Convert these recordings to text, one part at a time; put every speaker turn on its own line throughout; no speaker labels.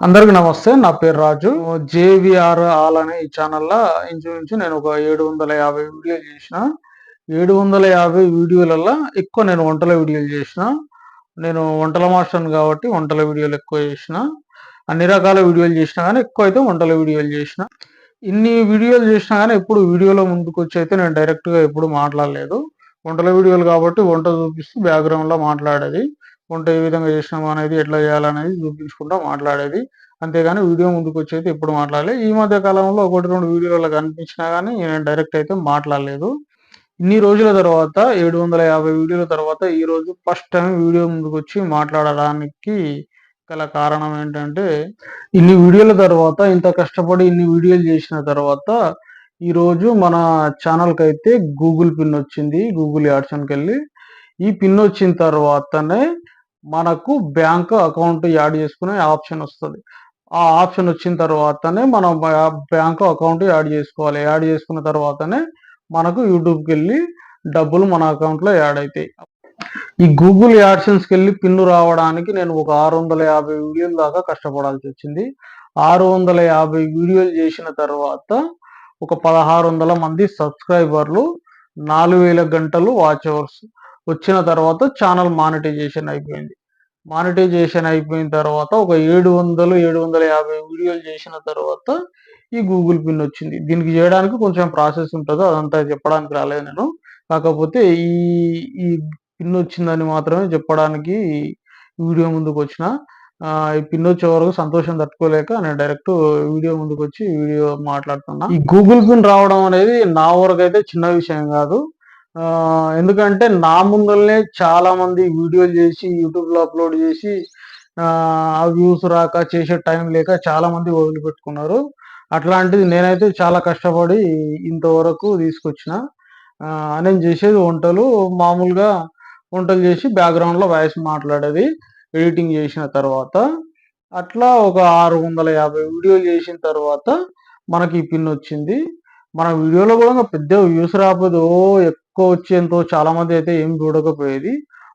అందరికి నమస్తే నా పేరు రాజు. జేవిఆర్ ఆల్ అనే ఈ ఛానల్లో ఇంచుమించు నేను ఒక ఏడు వందల యాభై వీడియోలు చేసిన. ఏడు వందల యాభై వీడియోలలో ఎక్కువ నేను వంటల వీడియోలు చేసిన. నేను వంటల మాస్టర్ని కాబట్టి వంటల వీడియోలు ఎక్కువ చేసిన. అన్ని రకాల వీడియోలు చేసిన కానీ ఎక్కువ అయితే వంటల వీడియోలు చేసిన. ఇన్ని వీడియోలు చేసినా కానీ ఎప్పుడు వీడియోలో ముందుకు వచ్చి అయితే నేను డైరెక్ట్గా ఎప్పుడు మాట్లాడలేదు. వంటల వీడియోలు కాబట్టి వంట చూపిస్తూ బ్యాక్గ్రౌండ్లో మాట్లాడేది. వంట ఏ విధంగా చేసినాము అనేది ఎట్లా చేయాలనేది చూపించుకుంటా మాట్లాడేది. అంతేగాని వీడియో ముందుకు వచ్చి అయితే ఎప్పుడు మాట్లాడలేదు ఈ మధ్య కాలంలో ఒకటి రెండు వీడియోలు కనిపించినా కానీ నేను డైరెక్ట్ అయితే మాట్లాడలేదు. ఇన్ని రోజుల తర్వాత ఏడు వందల యాభై వీడియోల తర్వాత ఈ రోజు ఫస్ట్ టైం వీడియో ముందుకు వచ్చి మాట్లాడడానికి గల కారణం ఏంటంటే ఇన్ని వీడియోల తర్వాత ఇంత కష్టపడి ఇన్ని వీడియోలు చేసిన తర్వాత ఈరోజు మన ఛానల్కి అయితే గూగుల్ పిన్ వచ్చింది. గూగుల్ యాడ్సన్కి వెళ్ళి ఈ పిన్ వచ్చిన తర్వాతనే మనకు బ్యాంక్ అకౌంట్ యాడ్ చేసుకునే ఆప్షన్ వస్తుంది. ఆ ఆప్షన్ వచ్చిన తర్వాతనే మనం బ్యాంక్ అకౌంట్ యాడ్ చేసుకోవాలి. యాడ్ చేసుకున్న తర్వాతనే మనకు యూట్యూబ్కి వెళ్ళి డబ్బులు మన అకౌంట్లో యాడ్ అవుతాయి ఈ గూగుల్ యాడ్సెన్స్కి వెళ్ళి పిన్ను రావడానికి నేను ఒక ఆరు వందల యాభై వీడియోల దాకా కష్టపడాల్సి వచ్చింది. ఆరు వందల యాభై వీడియోలు చేసిన తర్వాత ఒక పదహారు వందల మంది సబ్స్క్రైబర్లు నాలుగు వేల గంటలు వాచ్ అవర్స్ వచ్చిన తర్వాత ఛానల్ మానిటైజేషన్ అయిపోయింది. మానిటైజేషన్ అయిపోయిన తర్వాత ఒక ఏడు వందలు ఏడు వందల యాభై వీడియోలు చేసిన తర్వాత ఈ గూగుల్ పిన్ వచ్చింది. దీనికి చేయడానికి కొంచెం ప్రాసెస్ ఉంటుంది అదంతా చెప్పడానికి రాలేదు నేను. కాకపోతే ఈ ఈ పిన్ వచ్చిందని మాత్రమే చెప్పడానికి వీడియో ముందుకు వచ్చిన. ఈ పిన్ వచ్చే వరకు సంతోషం తట్టుకోలేక నేను డైరెక్ట్ వీడియో ముందుకు వచ్చి వీడియో మాట్లాడుతున్నా. ఈ గూగుల్ పిన్ రావడం అనేది నా వరకు అయితే చిన్న విషయం కాదు. ఎందుకంటే నా ముందరనే చాలా మంది వీడియోలు చేసి యూట్యూబ్లో అప్లోడ్ చేసి ఆ వ్యూస్ రాక చేసే టైం లేక చాలా మంది వదిలిపెట్టుకున్నారు. అట్లాంటిది నేనైతే చాలా కష్టపడి ఇంతవరకు తీసుకొచ్చిన. నేను చేసేది వంటలు. మామూలుగా వంటలు చేసి బ్యాక్గ్రౌండ్లో వాయిస్ మాట్లాడేది ఎడిటింగ్ చేసిన తర్వాత. అట్లా ఒక ఆరు వందల యాభై వీడియోలు చేసిన తర్వాత మనకి ఈ పిన్ వచ్చింది. మన వీడియోలో కూడా పెద్ద వ్యూస్ రాకపోతే ఓ ఎక్కువ వచ్చేంతో చాలా మంది అయితే ఏం చూడకపోయేది.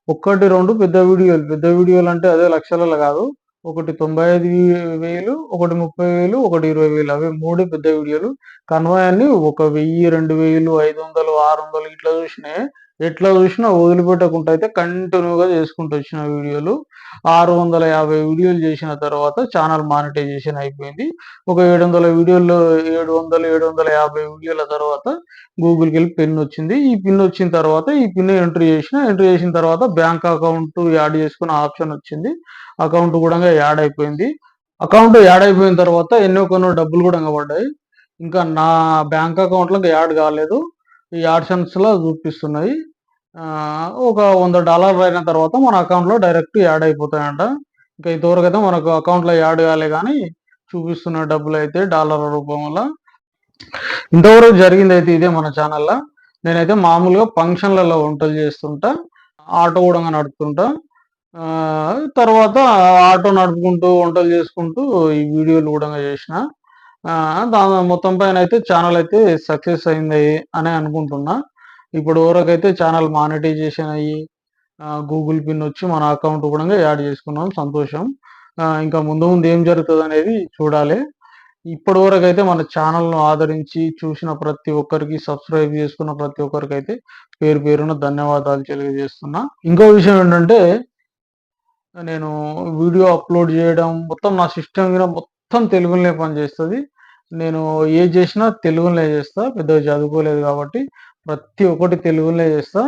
ఒక్కటి రెండు పెద్ద వీడియోలు. పెద్ద వీడియోలు అంటే అదే లక్షలలో కాదు. ఒకటి తొంభై ఐదు వేలు ఒకటి ముప్పై వేలు ఒకటి ఇరవై వేలు అవి మూడు పెద్ద వీడియోలు. కన్వాయ్ ఒక వెయ్యి రెండు వేలు ఐదు వందలు ఆరు వందలు ఇట్లా చూసినాయి ఎట్లా చూసినా వదిలిపెట్టకుండా అయితే కంటిన్యూగా చేసుకుంటూ వచ్చిన వీడియోలు. ఆరు వందల యాభై వీడియోలు చేసిన తర్వాత ఛానల్ మానిటైజేషన్ అయిపోయింది. ఒక ఏడు వందల వీడియోలు ఏడు వందలు ఏడు వందల యాభై వీడియోల తర్వాత గూగుల్కి వెళ్ళి పిన్ వచ్చింది. ఈ పిన్ వచ్చిన తర్వాత ఈ పిన్ ఎంట్రీ చేసిన ఎంట్రీ చేసిన తర్వాత బ్యాంక్ అకౌంట్ యాడ్ చేసుకున్న ఆప్షన్ వచ్చింది. అకౌంట్ కూడా యాడ్ అయిపోయింది. అకౌంట్ యాడ్ అయిపోయిన తర్వాత ఎన్నో కొన్నో డబ్బులు కూడా పడ్డాయి. ఇంకా నా బ్యాంక్ అకౌంట్లో యాడ్ కాలేదు. ఈ ఆప్షన్స్లో చూపిస్తున్నాయి. ఒక వంద డాలర్లు అయిన తర్వాత మన అకౌంట్లో డైరెక్ట్ యాడ్ అయిపోతాయంట. ఇంకా ఇంతవరకు అయితే మనకు అకౌంట్లో యాడ్ కాలే కానీ చూపిస్తున్న డబ్బులు అయితే డాలర్ల రూపంలో ఇంతవరకు జరిగింది అయితే ఇదే మన ఛానల్లో. నేనైతే మామూలుగా ఫంక్షన్లలో వంటలు చేస్తుంటా ఆటో కూడా నడుపుతుంటా. తర్వాత ఆటో నడుపుకుంటూ వంటలు చేసుకుంటూ ఈ వీడియోలు కూడా చేసిన. దాని మొత్తం పైన అయితే ఛానల్ అయితే సక్సెస్ అయింది అని అనుకుంటున్నా. ఇప్పుడు వరకు అయితే ఛానల్ మానిటైజేషన్ అయ్యి గూగుల్ పిన్ వచ్చి మన అకౌంట్ కూడా యాడ్ చేసుకున్నాం. సంతోషం. ఇంకా ముందు ముందు ఏం జరుగుతుంది అనేది చూడాలి. ఇప్పటి వరకు అయితే మన ఛానల్ను ఆదరించి చూసిన ప్రతి ఒక్కరికి సబ్స్క్రైబ్ చేసుకున్న ప్రతి ఒక్కరికి అయితే పేరు పేరున ధన్యవాదాలు తెలియజేస్తున్నా. ఇంకో విషయం ఏంటంటే నేను వీడియో అప్లోడ్ చేయడం మొత్తం నా సిస్టమ్ మీద మొత్తం తెలుగులోనే పనిచేస్తుంది. నేను ఏ చేసినా తెలుగులోనే చేస్తా పెద్దగా చదువుకోలేదు కాబట్టి ప్రతి ఒక్కటి తెలుగులోనే చేస్తా.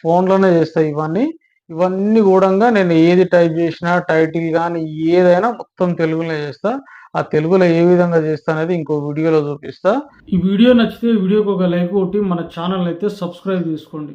ఫోన్లోనే చేస్తా ఇవన్నీ. ఇవన్నీ కూడా నేను ఏది టైప్ చేసినా టైటిల్ కానీ ఏదైనా మొత్తం తెలుగులో చేస్తా. ఆ తెలుగులో ఏ విధంగా చేస్తా అనేది ఇంకో వీడియోలో చూపిస్తా.
ఈ వీడియో నచ్చితే వీడియోకి ఒక లైక్ కొట్టి మన ఛానల్ అయితే సబ్స్క్రైబ్ చేసుకోండి.